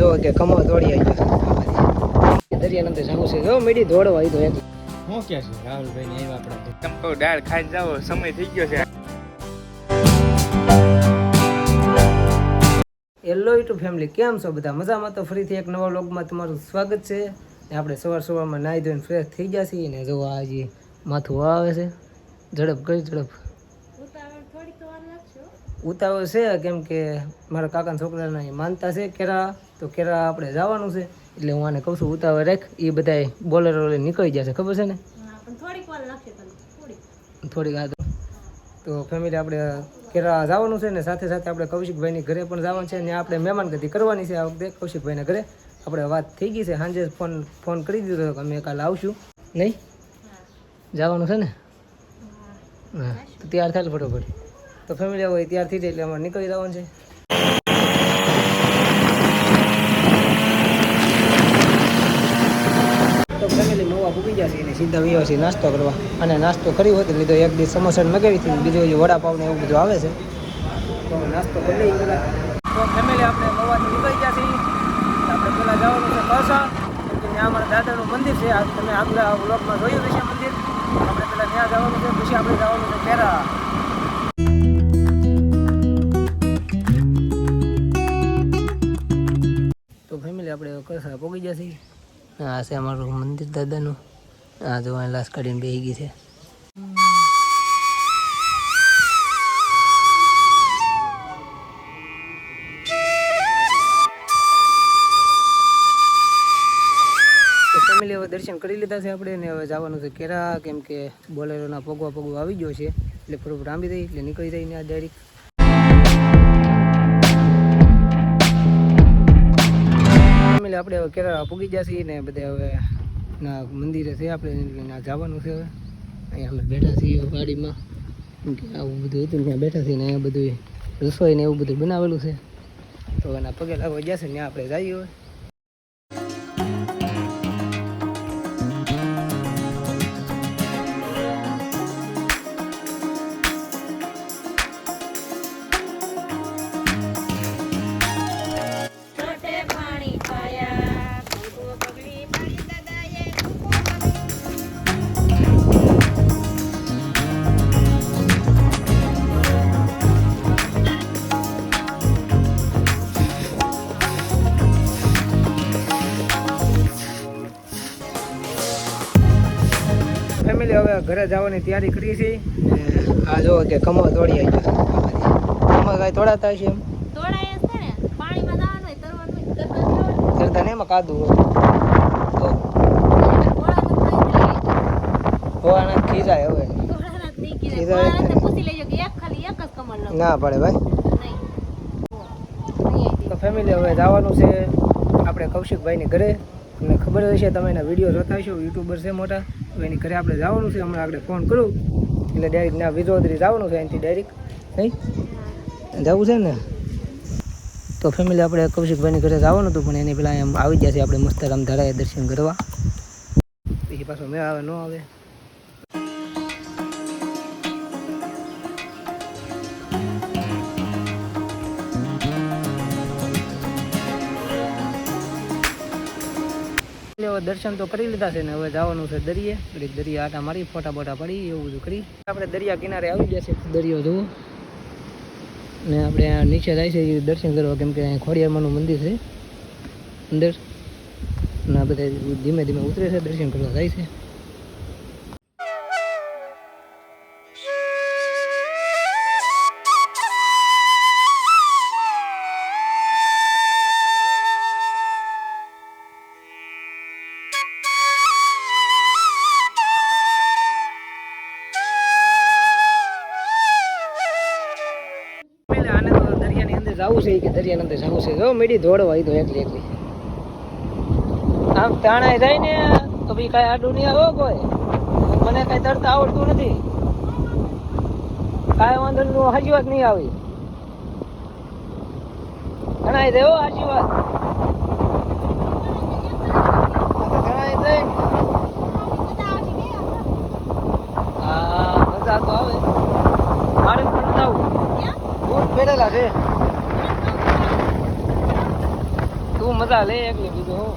જો કે કમો દોડી આવી દરિયા જવું છે. જો મીડી દોડવા આવી તો એક. હું કે છે? રાહુલભાઈ ને આવ્યા આપણે ચંપો દાળ ખાઈને જાઓ. સમય થઈ ગયો છે. હેલો યુટ્યુબ ફેમિલી કેમ છો બધા? મજામાં તો ફરીથી એક નવા વ્લોગમાં તમારું સ્વાગત છે. ને આપણે સવાર સવારમાં નાહી ધોઈને ફ્રેશ થઈ ગયા છીએ ને જો આ માથું આવે છે ઝડપ કરી ઝડપ. ઉતાવળ છે કેમ કે મારા કાકાના છોકરાના માનતા છે કેરા તો કેરા આપણે જવાનું છે. એટલે હું આને કહું છું ઉતાવળ રાખ. એ બધા બોલેરો નીકળી જશે ખબર છે ને? થોડીક આ તો. ફેમિલી આપણે કેરા જવાનું છે ને સાથે સાથે આપણે કૌશિકભાઈની ઘરે પણ જવાનું છે ને આપણે મહેમાનગતિ કરવાની છે આ વખતે કૌશિકભાઈના ઘરે. આપણે વાત થઈ ગઈ છે સાંજે ફોન ફોન કરી દીધો કે અમે કાલે આવશું. નહીં? જવાનું છે ને? હા. તો તૈયાર થાય ફટોફટ. તો ફેમિલી હોય ત્યારથી જ એટલે અમારે નીકળી જવાનું છે તો પૂકી જશે એટલે સીધા વયો નાસ્તો કરવા. અને નાસ્તો કરી હોત લીધો એક દિવસ સમોસા મગાવી હતી બીજો જે વડાપાવ ને એવું બધું આવે છે. તો નાસ્તો કરી તો ફેમિલી આપણે મવાથી નીકળી છીએ. આપણે પેલા જવાનું છે અમારા દાદાનું મંદિર છે. આ તમે આગલા બ્લોકમાં જોયું હશે મંદિર. આપણે પેલા ત્યાં જવાનું છે. પછી આપણે જવાનું છે કેરા તો ફેમિલી આપણે કસા ગયા છીએ. આ છે અમારું મંદિર દાદાનું. આ જોવાની લાશ કાઢીને બેસી ગઈ છે. ફેમિલી હવે દર્શન કરી લીધા છે આપણે ને હવે જવાનું છે કેરા કેમ કે બોલેરોના પગવા પગવા આવી ગયો છે. એટલે ફટોફટ આંબી દઈ એટલે નીકળી જઈને આ ડાયરેક્ટ આપણે હવે કેરા પૂગી છીએ ને બધે હવે ના, મંદિરે છે આપણે, ના જવાનું છે હવે. અહીંયા અમે બેઠા છીએ ગાડીમાં આવું બધું હતું ત્યાં બેઠા છીએ ને અહીંયા બધું રસોઈ ને એવું બધું બનાવેલું છે. તો એના પગે લાગવા જશે ને આપણે જઈએ હવે. ઘરે જવાની તૈયારી કરી છે. ને આ જો કે કમો દોડી આવી ગયો. કમો કાંઈ તોડાતા છે એમ? તોડાય છે ને. પાણીમાં જવાનું હોય તરવાનું હોય તરતા ને એમાં કાદું તો હોવાના ખીજાય હવે. એક પૂછી લેજો કે એક ખાલી એક જ કમળ લઉં ના પડે ભાઈ. તો ફેમિલી હવે જવાનું છે. આપણે કૌશિકભાઈની ઘરે. તમને ખબર હશે તમે એના વીડિયો જોતા હશો. યુટ્યુબર છે મોટા. એની ઘરે આપણે જવાનું છે. હમણાં આપણે ફોન કરું એટલે ડાયરેક્ટ ના વિજોદરી જવાનું છે અહીંથી ડાયરેક્ટ નહીં? જવું છે ને? તો ફેમિલી આપણે કૌશિકભાઈની ઘરે જવાનું હતું, પણ એની પેલા એમ આવી ગયા છે. આપણે મસ્ત રામધારાએ દર્શન કરવા. પછી પાછો મેં આવે, ન આવે. દર્શન તો કરી લીધા છે ને હવે જવાનું છે દરિયે. એટલે દરિયા આટા મારી, ફોટા બોટા પડી, એવું બધું કરી. આપણે દરિયા કિનારે આવી ગયા છે દરિયો જુઓ. ને આપણે નીચે જાય છે દર્શન કરવા, કેમ કે અહીંયા ખોડિયારમાંનું મંદિર છે. અંદર. ના બધા ધીમે ધીમે ઉતરે છે, દર્શન કરવા જાય છે. જવું છે કે દરિયાની અંદર જવું છે. જો મેડી દોડવા આવી તો એકલી એકલી. આમ તાણા જાય ને, તો ભાઈ કાંઈ આડું નહીં આવે કોઈ. મને કાંઈ તરતા આવડતું નથી. કાંઈ વાંધો નહીં હાજી વાત નહીં આવી. તણાય જાય હો હાજી વાત તણાય જાય હા મજા તો આવે મારે પણ નથી આવવું બૂટ પહેરેલા છે તું મજા લે એકલી બીજું હું.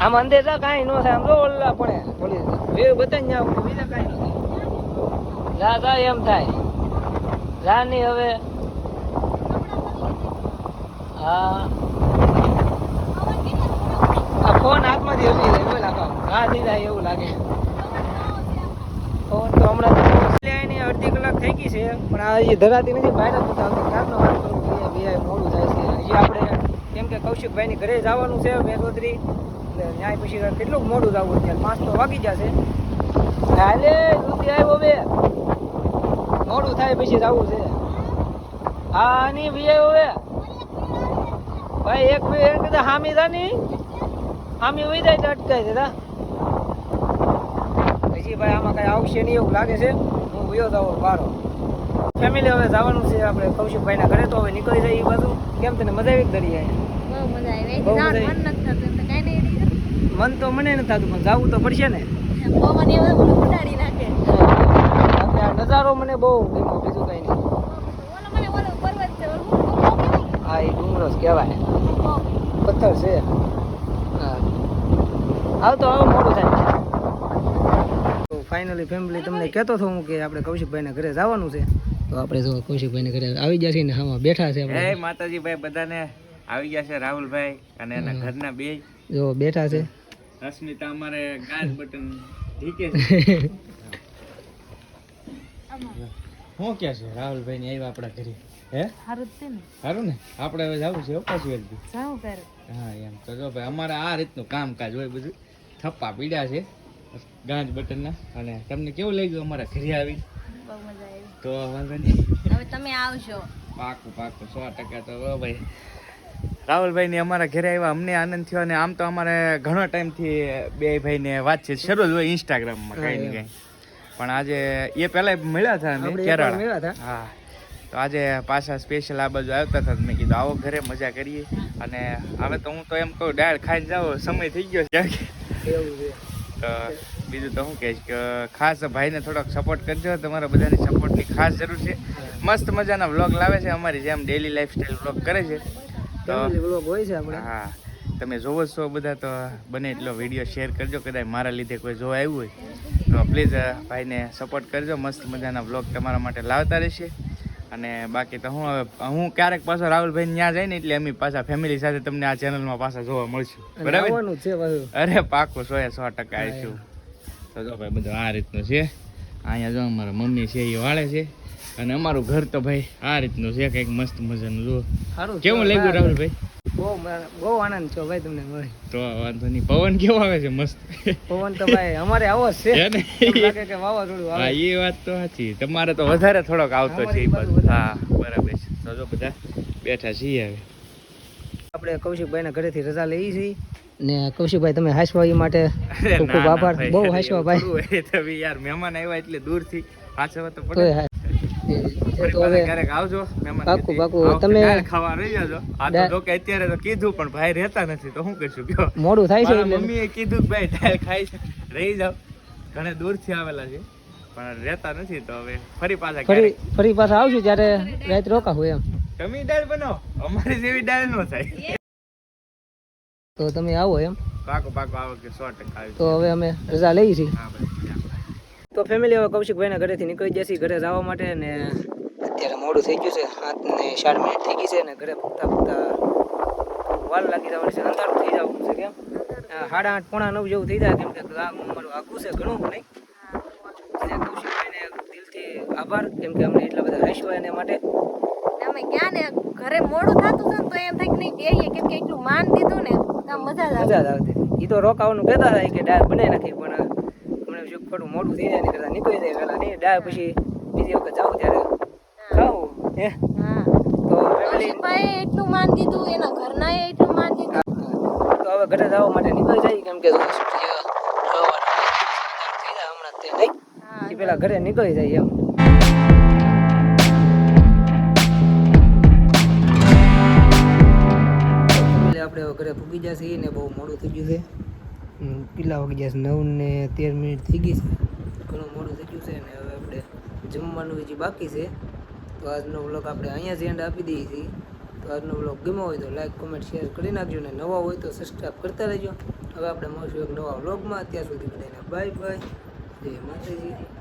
આમ અંદે જા કાંઈ ન થાય આમ ઓલા પડે પોલીસ. વેવ બતાવી ઊભી બીજા કાંઈ નથી જા જા એમ થાય. જા નહીં હવે. હા. આ ફોન હાથમાંથી હલી જાય એવું લાગે હા દીધા એવું લાગે. ફોન તો હમણાં તો અડધી કલાક થઈ ગઈ છે. પણ આ ધરાતી નથી બહાર જ નથી આવતી ક્યારનો વાત કરું કે અહીંયા બે મોડું થાય છે હજી આપણે કેમ કે કૌશિકભાઈની ઘરે જવાનું છે મેઘોદરી એટલે ન્યાય પછી કેટલું મોડું જવું અત્યારે? પાંચ તો વાગી જશે. હાલે સુધી આવ્યો બે. મોડું થાય પછી જવું છે. હા ની બી આવ્યો બે. ભાઈ, એક બે એમ કીધું, હામી થા ની. હામી હોય જાય તો અટકાય છે પછી ભાઈ, આમાં કઈ આવશે નહીં એવું લાગે છે. હું વયો જાઉં બારો ફેમિલી હવે જવાનું છે આપણે કૌશિકભાઈના ઘરે તો હવે નીકળી જાય એ બાજુ. કેમ તને મજા આવી દરિયા બહુ મજા આવી. બહુ જવાનું મજા મન નથી થતું તો કાંઈ નહીં મન તો મને નથી થતું પણ જાવું તો પડશે ને. પવન એવો બધો ઉડાડી નાખે. નજારો મને બહુ ગમ્યો બીજું કઈ નહીં. ઓલો મને ઓલો પર્વત છે ઓલો ડુંગરો કેવાય? હા એ ડુંગરો કહેવાય. પથ્થર છે. હા. તો હવે મોડું થાય તો ફાઇનલી ફેમિલી તમને કહેતો હતો હું કે આપણે કૌશિકભાઈના ઘરે જવાનું છે. તો આપણે જો કૌશિકભાઈના ઘરે આવી જશે ને હામાં બેઠા છે આપણે. માતાજી ભાઈ બધાને આવી ગયા છે રાહુલભાઈ અને એના ઘરના બે. જો બેઠા છે. અસ્મિતા અમારે ગાજ બટન ઢીકે છે. હું કે છે? રાહુલભાઈ ની આવ્યા આપણા ઘરે. હે? સારું છે ને. સારું ને? આપણે હવે જવું છે પાછું એક દી. કરે હા એમ તો જો ભાઈ અમારે આ રીતનું કામકાજ હોય બધું. થપ્પા પીડ્યા છે ગાંજ બટનના. અને તમને કેવું લાગ્યું અમારા ઘરે આવી બહુ મજા આવી. તો વાંધો નહીં. હવે તમે આવજો. પાકું પાકું સો ટકા તો ભાઈ. રાહુલભાઈ ની અમારા ઘરે આવ્યા અમને આનંદ થયો અને આમ તો અમારે ઘણો ટાઈમથી બે ભાઈને વાતચીત શરૂ જ હોય ઇન્સ્ટાગ્રામમાં કઈ ને કઈ. પણ આજે એ પહેલાં મળ્યા હતા અમે કેરાળા. મળ્યા હતા. હા. તો આજે પાછા સ્પેશિયલ આ બાજુ આવતા હતા મેં કીધું આવો ઘરે મજા કરીએ. અને હવે તો હું તો એમ કહું ડાળ ખાઈને જાઓ સમય થઈ ગયો છે. છે. તો બીજું તો હું કહીશ કે ખાસ ભાઈને થોડોક સપોર્ટ કરજો તમારા બધાની સપોર્ટની ખાસ જરૂર છે. મસ્ત મજાના વ્લોગ લાવે છે અમારી જેમ ડેલી લાઈફસ્ટાઈલ વ્લોગ કરે છે. તો હોય છે આપણે? હા તમે જોવો છો બધા તો બને એટલો વીડિયો શેર કરજો કદાચ મારા લીધે કોઈ જોવા આવ્યું હોય. તો પ્લીઝ ભાઈને સપોર્ટ કરજો મસ્ત મજાના વ્લોગ તમારા માટે લાવતા રહેશે. અને બાકી તો હું હવે હું ક્યારેક પાછો રાહુલભાઈ ત્યાં જાય ને એટલે અમે પાછા ફેમિલી સાથે તમને આ ચેનલમાં પાછા જોવા મળશું. બરાબર? છે અરે પાકું સો એ સો ટકા આવીશું તો જો ભાઈ બધું આ રીતનું છે. અહીંયા જો અમારા મમ્મી છે એ વાળે છે. અને અમારું ઘર તો ભાઈ આ રીતનું છે કંઈક મસ્ત મજાનું. જો સારું કેવું. લાગ્યું રાહુલભાઈ બહુ બહુ આનંદ છો ભાઈ તમને મળી તો વાંધો નહીં. પવન કેવો આવે છે મસ્ત? પવન તો ભાઈ અમારે આવો છે. ને? લાગે કે વાવાઝોડું હા એ વાત તો સાચી. તમારે તો વધારે થોડોક આવતો છે. હા બરાબર છે. તો જો બધા બેઠા છીએ હવે. આપણે કૌશિકભાઈના ઘરેથી રજા લઈ છીએ. ને કૌશિકભાઈ તમે હાસવા એ માટે ખૂબ ખૂબ આભાર. બહુ હાસવા ભાઈ. યાર મહેમાન આવ્યા એટલે દૂરથી હાચવવા તો પડે. તમે- ખાવા રહી જાજો. આ તો જો કે અત્યારે તો કીધું પણ ભાઈ રહેતા નથી તો શું કરશું? કયો મોડું થાય છે મમ્મીએ કીધું કે ભાઈ દાળ ખાઈ છે રહી જાવ ઘણે દૂરથી આવેલા છે પણ રહેતા નથી તો હવે ફરી પાછા ફરી ફરી પાછા આવશું ત્યારે રાત રોકાવું એમ. તમે દાળ બનાવો અમારી જેવી દાળ નો થાય. તો તમે આવો એમ. પાકો પાકો આવો કે સો ટકા આવી તો હવે અમે રજા લઈ છીએ. હા ભાઈ તો ફેમિલી હવે કૌશિકભાઈના ઘરેથી નીકળી જશે ઘરે જવા માટે ને અત્યારે મોડું થઈ ગયું છે સાત ને ચાર મિનિટ થઈ ગઈ છે ને ઘરે પૂગતા પૂગતા વાર લાગી જવાની છે અંધારું થઈ જવાનું છે કેમ? સાડા આઠ પોણા નવ જેવું થઈ જાય કેમ કે ગામ અમારું આખું છે ઘણું નહીં. અને કૌશિકભાઈને દિલથી આભાર કેમ કે અમને એટલા બધા હસવા એને માટે. અમે ગયા ને ઘરે મોડું થતું હતું ને તો એમ થાય કે નહીં બેહીએ કેમ કે એટલું માન દીધું ને તો આમ મજા જ મજા જ આવતી. એ તો રોકાવાનું કહેતા હતા કે ડાયર બનાવી નાખી પણ અમને મોડું થઈ જાય ને કરતા નીકળી જાય પેલા નહીં ડાય પછી બીજી વખત જાઉં ત્યારે ખાવું હે? તો એટલું માન દીધું એના ઘરનાએ એટલું માન દીધું. તો હવે ઘરે જવા માટે નીકળી જાય કેમ કે હમણાં તે નહીં. પેલા ઘરે નીકળી જાય એમ. આપણે ઘરે પૂગી જશે ને બહુ મોડું થઈ ગયું છે. કેટલા વાગી જશે નવ ને તેર મિનિટ થઈ ગઈ છે, ઘણું મોડું થઈ ગયું છે ને હવે આપણે જમવાનું હજી બાકી છે. તો આજનો વ્લોગ આપણે અહીંયા જ એન્ડ આપી દઈએ છીએ. તો તો આજનો બ્લોગ ગમ્યો હોય તો લાઈક કોમેન્ટ શેર કરી નાખજો અને નવા હોય તો સબસ્ક્રાઈબ કરતા રહેજો. હવે આપણે મળશું એક નવા બ્લોગમાં ત્યાં સુધી બધાને બાય બાય જય માતાજી.